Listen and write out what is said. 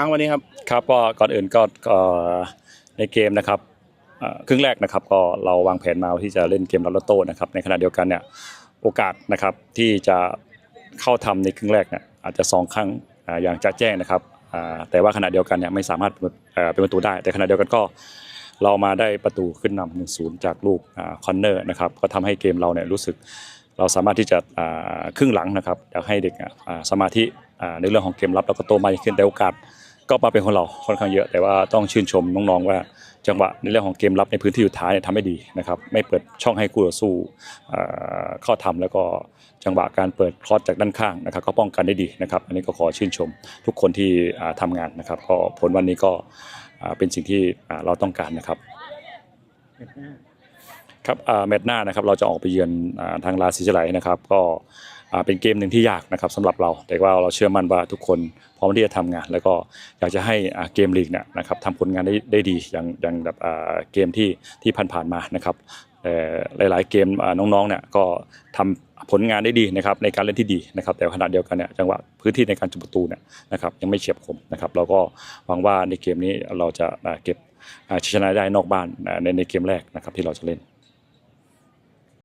ครั้งวันนี้ครับครับก็ก่อนอื่นก็ในเกมนะครับครึ่งแรกนะครับก็เราวางแผนมาที่จะเล่นเกมรับลอตโต้นะครับในขณะเดียวกันเนี่ยโอกาสนะครับที่จะเข้าทำในครึ่งแรกเนี่ยอาจจะสองครั้งอย่างจะแจ้งนะครับแต่ว่าขณะเดียวกันเนี่ยไม่สามารถเป็นประตูได้ แต่ขณะเดียวกันก็เรามาได้ประตูขึ้นนำหนึ่งศูนย์จากลูกคอนเนอร์นะครับก็ทำให้เกมเราเนี่ยรู้สึกเราสามารถที่จะครึ่งหลังนะครับอยากให้เด็กสมาธิในเรื่องของเกมรับแล้วก็โตมากขึ้นแต่โอกาส ก็มาเป็นของเราค่อนข้างเยอะ แต่ว่าต้องชื่นชมน้องๆว่าจังหวะในเรื่องของเกมรับในพื้นที่สุดท้ายเนี่ยทำให้ดีนะครับไม่เปิดช่องให้คู่ต่อสู้เอ่อเข้าทำแล้วก็จังหวะการเปิดคลอสจากด้านข้างนะครับก็ป้องกันได้ดีนะครับอันนี้ก็ขอชื่นชมทุกคนที่อ่าทำงานนะครับก็ผลวันนี้ก็เป็นสิ่งที่เราต้องการนะครับครับแมตช์หน้านะครับเราจะออกไปเยือนทางลาซิจไลนะครับก็ เป็นเกมหนึ่งที่ยากนะครับสำหรับเรา แต่ว่าเราเชื่อมั่นว่าทุกคนพร้อมที่จะทำงาน แล้วก็อยากจะให้เกมลีกเนี่ยนะครับทำผลงานได้ได้ดีอย่างอย่างแบบเกมที่ที่ผ่านๆมานะครับหลายๆเกมน้องๆเนี่ยก็ทำผลงานได้ดีนะครับในการเล่นที่ดีนะครับ แต่ขณะเดียวกันเนี่ยจังหวะพื้นที่ในการจุดประตูเนี่ยนะครับยังไม่เฉียบคมนะครับเราก็หวังว่าในเกมนี้เราจะเก็บชัยชนะได้นอกบ้านในในเกมแรกนะครับที่เราจะเล่น